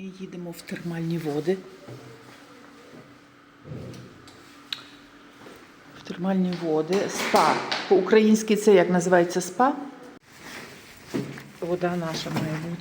Ми їдемо в термальні води. В термальні води. Спа. По-українськи це як називається спа? Вода наша має бути.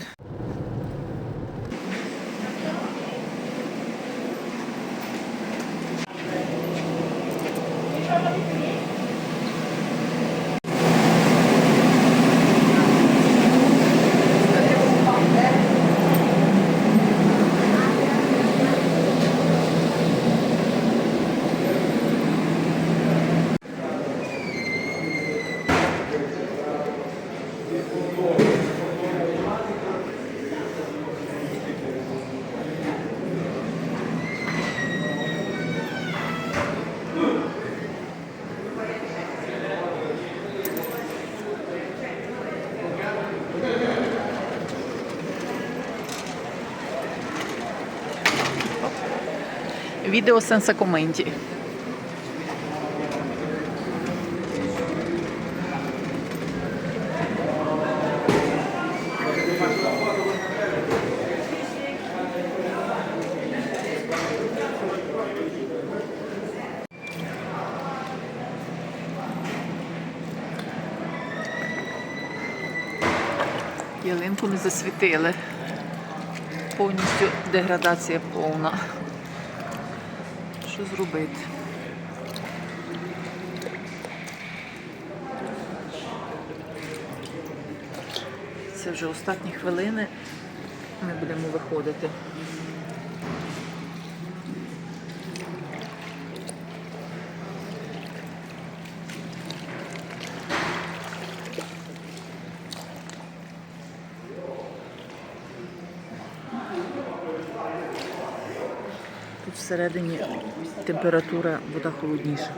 Відео senza commenti. Ялинку не засвітили. Повністю деградація повна. Що зробити? Це вже останні хвилини. Ми будемо виходити. Тут всередині температура вода холодніша.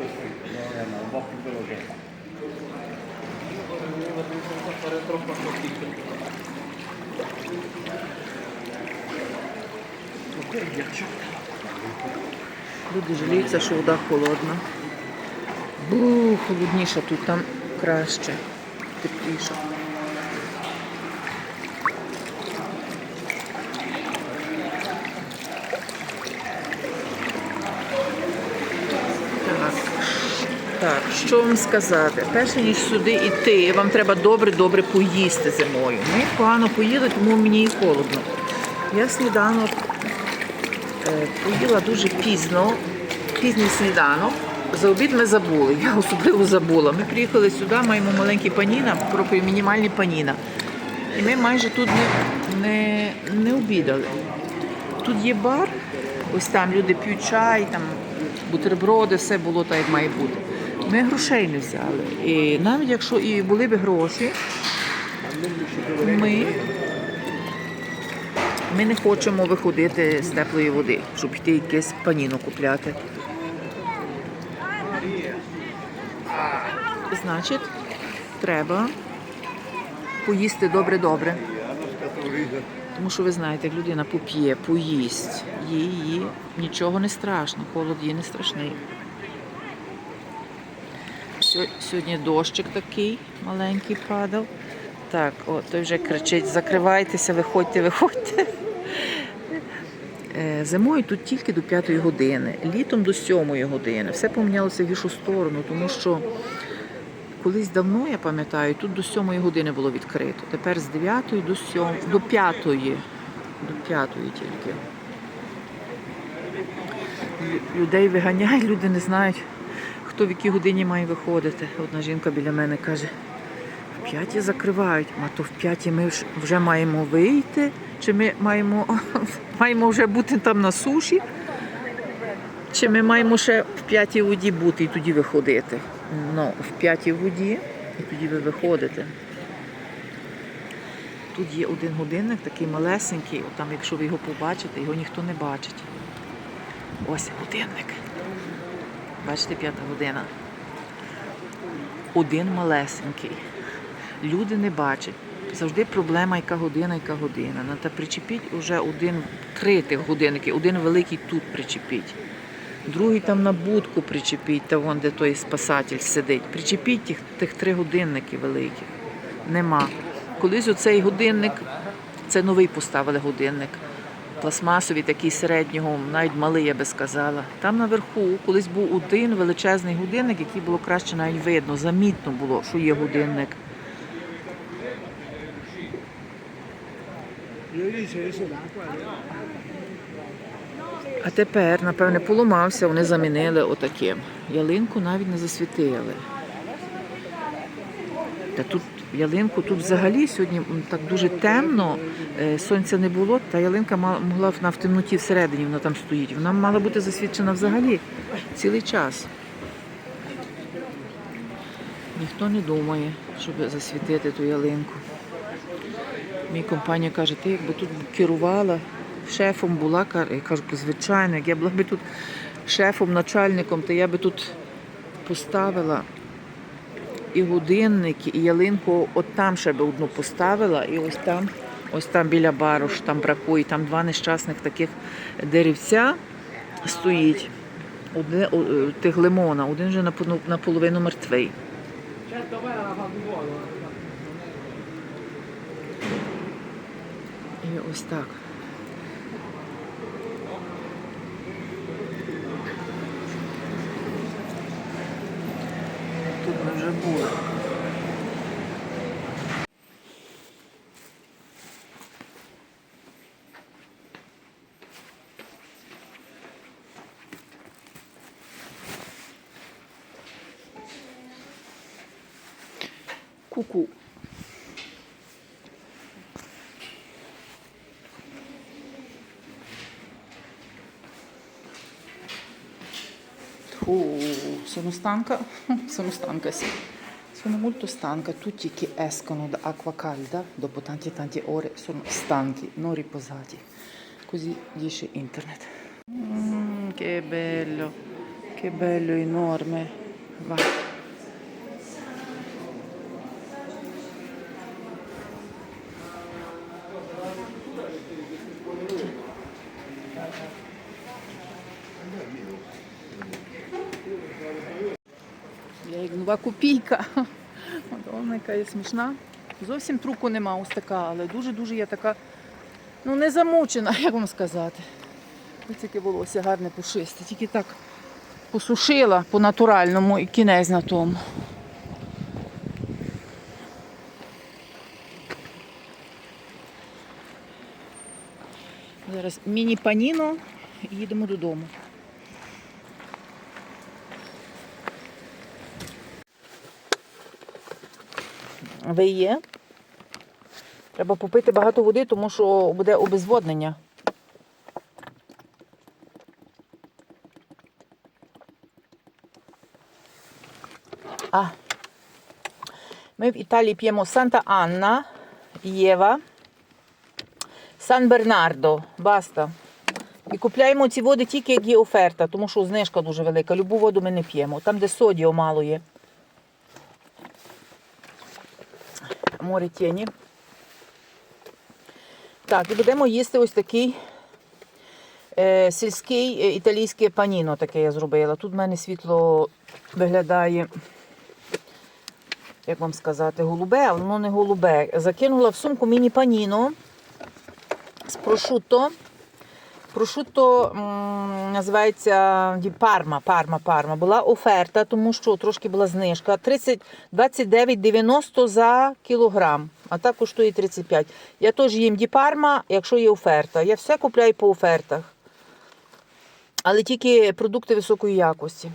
Люди жаліються, що вода холодна. Бу, холодніша тут там краще, тепліше. Так. Так, що вам сказати? Перше ніж сюди йти, вам треба добре-добре поїсти зимою. Ми погано поїли, тому мені і холодно. Я сніданок е, поїла дуже пізно, пізній сніданок. За обід ми забули, я особливо забула. Ми приїхали сюди, маємо маленькі паніна, пропою мінімальні паніна. І ми майже тут не, не, не обідали. Тут є бар, ось там люди п'ють чай, там бутерброди, все було так, як має бути. Ми грошей не взяли. І навіть якщо і були б гроші, ми, ми не хочемо виходити з теплої води, щоб йти якесь паніно купляти. Значить, треба поїсти добре-добре. Тому що ви знаєте, як людина поп'є, поїсть, їй нічого не страшно, холод їй не страшний. Сьо- Сьогодні дощик такий маленький падав. Так, о, той вже кричить: закривайтеся, виходьте, виходьте. Е, Зимою тут тільки до 5 години, літом до 7 години. Все помінялося в іншу сторону, тому що колись давно, я пам'ятаю, тут до 7 години було відкрито. Тепер з 9 до 7, до 5, до 5 тільки. Людей виганяють, люди не знають, хто в якій годині має виходити. Одна жінка біля мене каже, в п'ятій закривають, а то в п'ятій ми вже маємо вийти, чи ми маємо, маємо вже бути там на суші, чи ми маємо ще в п'ятій воді бути і тоді виходити. Ну, в п'ятій воді і тоді ви виходите. Тут є один годинник, такий малесенький, там, якщо ви його побачите, його ніхто не бачить. Ось годинник. Бачите, п'ята година. Один малесенький. Люди не бачать. Завжди проблема, яка година, яка година. Ну, та причепіть уже один, три тих годинники, один великий тут причепіть. Другий там на будку причепіть, та вон, де той спасатель сидить. Причепіть тих, тих три годинники великих. Нема. Колись оцей годинник, це новий поставили годинник. Пластмасові, такий середнього, навіть малий, я би сказала. Там наверху колись був один величезний годинник, який було краще навіть видно, замітно було, що є годинник. А тепер, напевне, поламався, вони замінили отаким. Ялинку навіть не засвітили. Та тут ялинку тут взагалі сьогодні так дуже темно, е, сонця не було, та ялинка могла в- на в темноті всередині, вона там стоїть. Вона мала бути засвічена взагалі цілий час. Ніхто не думає, щоб засвітити ту ялинку. Мій компанія каже, ти якби тут керувала, шефом була, я кажу, звичайно, як я була би тут шефом, начальником, то я би тут поставила і годинники, і ялинку, от там ще би одну поставила, і ось там, ось там біля бару, ж там бракує, там два нещасних таких деревця стоїть. Одне е, тих лимона, один вже наполовину мертвий. І ось так. Тут ми sono stanca, sono stanca sì. Sono molto stanca, tutti che escono da acqua calda dopo tante e tante ore sono stanchi, non riposati. Così dice internet. Mm, che bello, che bello, enorme. Va. Копійка. Вона яка є смішна. Зовсім труку нема ось така, але дуже-дуже я така, ну не замучена, як вам сказати. Ось таке волосся гарне пушисте. Тільки так посушила по-натуральному і кінець на тому. Зараз міні-паніно і їдемо додому. Ви є? Треба попити багато води, тому що буде обезводнення. А. Ми в Італії п'ємо Санта Анна, Єва, Сан Бернардо. Баста. І купляємо ці води тільки як є оферта, тому що знижка дуже велика. Любу воду ми не п'ємо. Там, де содіо мало є. Море тіні. Так, і будемо їсти ось такий е, сільський е, італійське паніно таке я зробила. Тут в мене світло виглядає, як вам сказати, голубе, а воно не голубе. Закинула в сумку міні-паніно з прошутто. Прошутто називається Парма, Парма, Парма. Була оферта, тому що трошки була знижка. 30, 29,90 за кілограм, а так коштує 35. Я теж їм діпарма, якщо є оферта. Я все купляю по офертах. Але тільки продукти високої якості.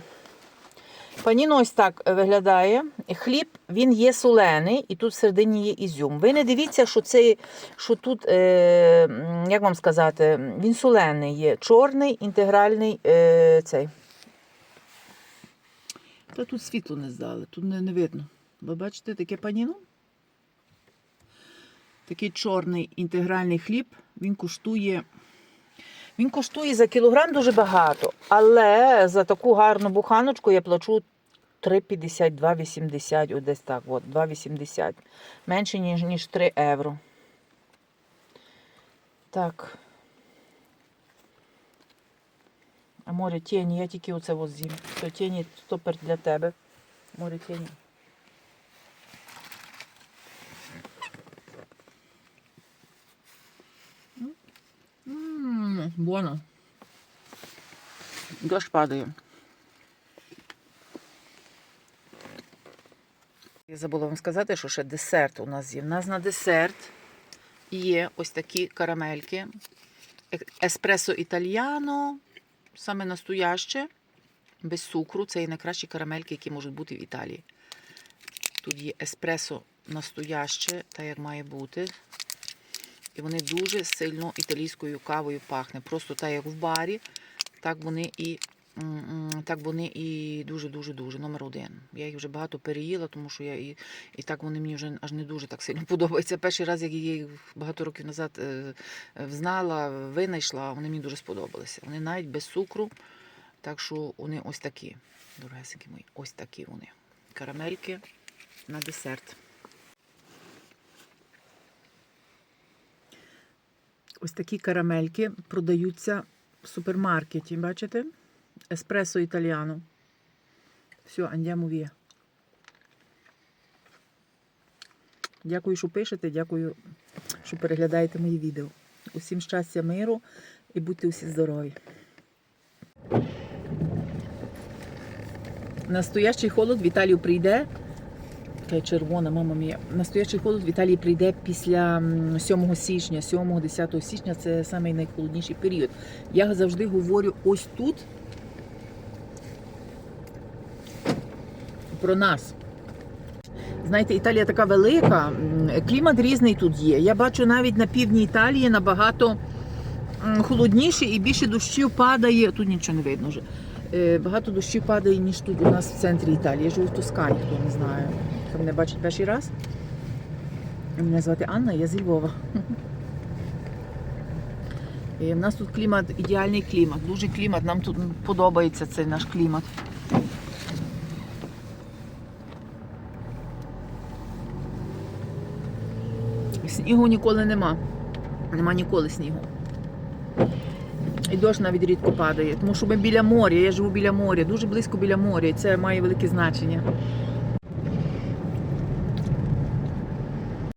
Паніно ось так виглядає. Хліб він є солений, і тут всередині є ізюм. Ви не дивіться, що це, що тут, е, як вам сказати, він солений є. Чорний інтегральний е, цей. Та тут світло не здали, тут не, не видно. Ви бачите таке паніно? Такий чорний інтегральний хліб, він коштує. Він коштує за кілограм дуже багато, але за таку гарну буханочку я плачу 3,50, 2,80, десь так, от, 2,80. Менше, ніж, ніж 3 євро. Так. А море тіні, я тільки оце. То тіні тепер для тебе. Море тіні. Буоно. Дощ падає. Я забула вам сказати, що ще десерт у нас є. У нас на десерт є ось такі карамельки. Е- Еспресо італьяно, саме настояще, без цукру. Це є найкращі карамельки, які можуть бути в Італії. Тут є еспресо настояще, так як має бути. І вони дуже сильно італійською кавою пахне. Просто так, як в барі, так вони і. Так вони і дуже-дуже-дуже номер один. Я їх вже багато переїла, тому що я і, і так вони мені вже аж не дуже так сильно подобаються. Перший раз, як я їх багато років назад е, е, взнала, винайшла, вони мені дуже сподобалися. Вони навіть без цукру. Так що вони ось такі, дорогесенькі мої, ось такі вони. Карамельки на десерт. Ось такі карамельки продаються в супермаркеті, бачите? Еспресо італіано. Все, andiamo via. Дякую, що пишете, дякую, що переглядаєте мої відео. Усім щастя, миру і будьте усі здорові. Настоящий холод в Італію прийде. Червона, мама мія. Настоящий холод в Італії прийде після 7 січня, 7-10 січня це самий найхолодніший період. Я завжди говорю ось тут про нас. Знаєте, Італія така велика, клімат різний тут є. Я бачу навіть на півдні Італії набагато холодніше і більше дощів падає. Тут нічого не видно вже. Е, Багато дощів падає, ніж тут у нас в центрі Італії. Я живу в Тоскані, хто не знає. Хто мене бачить перший раз. Мене звати Анна, я зі Львова. І в нас тут клімат, ідеальний клімат, дуже клімат. Нам тут подобається цей наш клімат. Снігу ніколи нема. Нема ніколи снігу. І дощ навіть рідко падає, тому що ми біля моря, я живу біля моря, дуже близько біля моря, і це має велике значення.